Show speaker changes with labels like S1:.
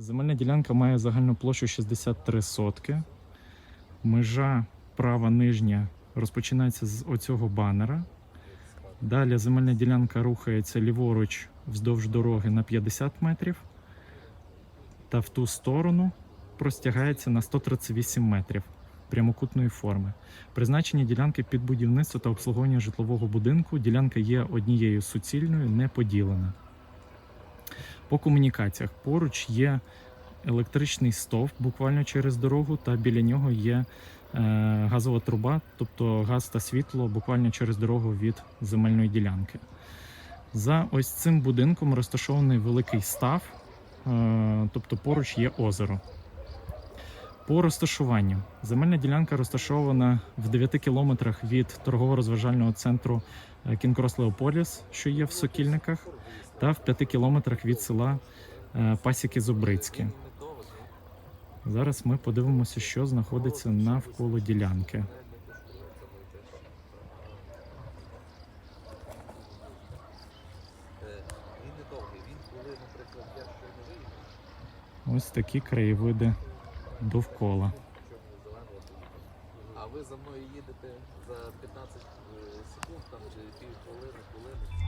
S1: Земельна ділянка має загальну площу 63 сотки. Межа права нижня розпочинається з оцього банера. Далі земельна ділянка рухається ліворуч вздовж дороги на 50 метрів. Та в ту сторону простягається на 138 метрів прямокутної форми. Призначення ділянки під будівництво та обслуговування житлового будинку. Ділянка є однією суцільною, не поділена. По комунікаціях поруч є електричний стовп буквально через дорогу, та біля нього є е, газова труба, тобто газ та світло буквально через дорогу від земельної ділянки. За ось цим будинком розташований великий став, е, тобто поруч є озеро. По розташуванню земельна ділянка розташована в 9 кілометрах від торгово-розважального центру е, Кінкрос Леополіс, що є в Сокільниках, та в 5 кілометрах від села е, Пасіки Зубрицьке. Зараз ми подивимося, що знаходиться навколо ділянки. Ось такі краєвиди довкола.
S2: А ви за мною їдете за 15 секунд там чи пів хвилини, хвилини.